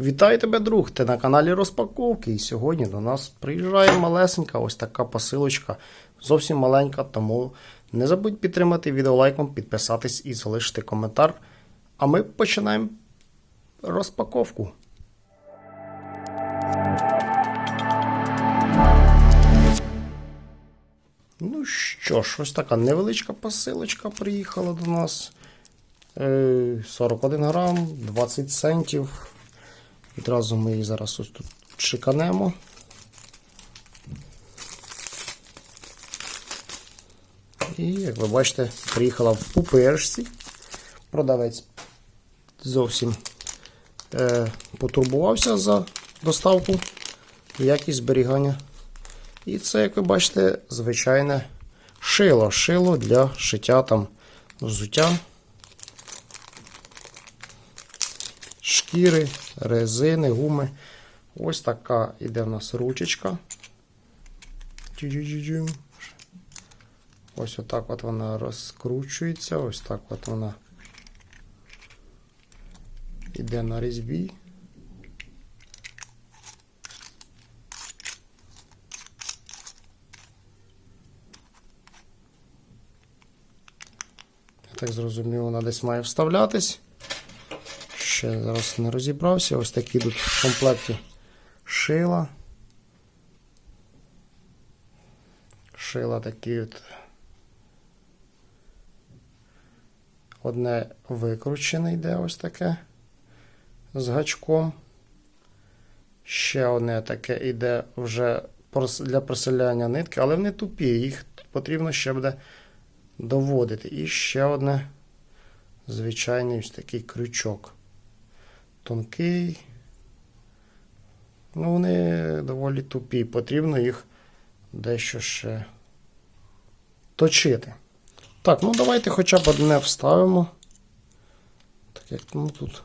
Вітаю тебе, друг! Ти на каналі Розпаковки. І сьогодні до нас приїжджає малесенька ось така посилочка. Зовсім маленька, тому не забудь підтримати відео лайком, підписатись і залишити коментар. А ми починаємо розпаковку. Ну що ж, ось така невеличка посилочка приїхала до нас. Е, 41 грам, 20 центів. Відразу ми її зараз ось тут чеканемо. І, як ви бачите, приїхала в пупиршці. Продавець зовсім е, потурбувався за доставку, якість зберігання. І це, як ви бачите, звичайне шило. Шило для шиття там взуття. Шкіри, резини, гуми. Ось така іде в нас ручечка. Ось отак от вона розкручується, ось так от вона іде на різьбі. Я так зрозумів, вона десь має вставлятись. Ще зараз не розібрався. Ось такі тут в комплекті шила. Шила такі от. Одне викручене йде ось таке з гачком. Ще одне таке йде вже для проселяння нитки, але вони тупі, їх потрібно ще буде доводити. І ще одне звичайний ось такий крючок тонкий. Ну, вони доволі тупі. Потрібно їх дещо ще точити. Так, ну давайте хоча б одне вставимо. Так як ну тут.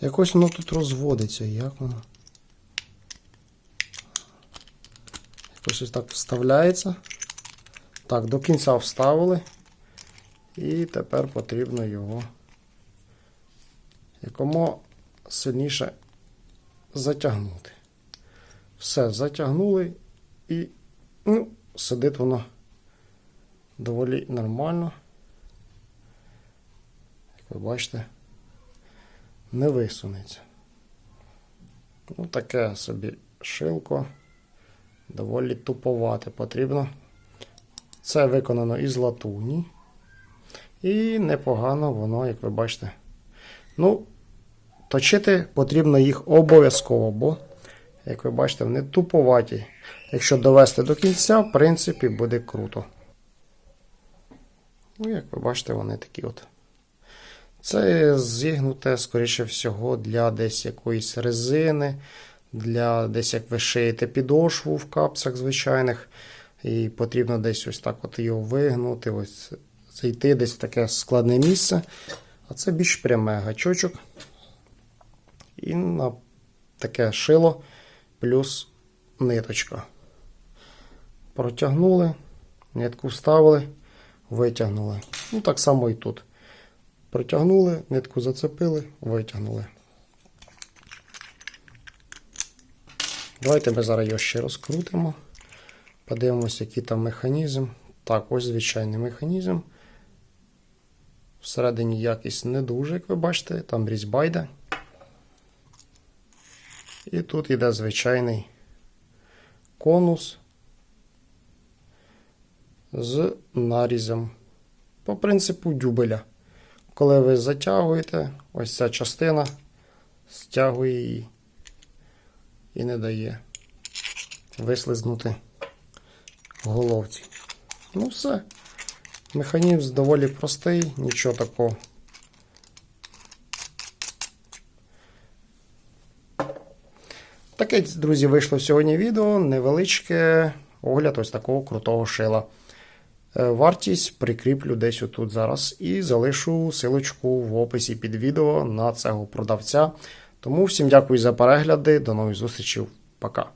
Якось воно тут розводиться, як воно? Ось ось так вставляється. Так, до кінця вставили. І тепер потрібно його якому сильніше затягнути. Все, затягнули і ну, сидить воно доволі нормально. Як ви бачите, не висунеться. Ну, таке собі шилко доволі туповате потрібно. Це виконано із латуні. І непогано воно, як ви бачите. Ну, точити потрібно їх обов'язково, бо, як ви бачите, вони туповаті. Якщо довести до кінця, в принципі, буде круто. Ну, як ви бачите, вони такі от. Це зігнуте, скоріше всього, для десь якоїсь резини для десь як ви шиєте підошву в капсах звичайних. І потрібно десь ось так от його вигнути, ось зайти десь в таке складне місце. А це більш пряме гачочок. І на таке шило плюс ниточка. Протягнули, нитку вставили, витягнули. Ну, так само і тут. Протягнули, нитку зацепили, витягнули. Давайте ми зараз його ще розкрутимо. Подивимося, який там механізм. Так, ось звичайний механізм. Всередині якість не дуже, як ви бачите, там різьба йде. І тут йде звичайний конус з нарізом. По принципу дюбеля. Коли ви затягуєте, ось ця частина стягує її і не дає вислизнути головці. Ну все. Механізм доволі простий, нічого такого. Таке, друзі, вийшло сьогодні відео. Невеличке огляд ось такого крутого шила. Е, вартість прикріплю десь отут зараз і залишу силочку в описі під відео на цього продавця. Тому всім дякую за перегляди. До нових зустрічей. Пока.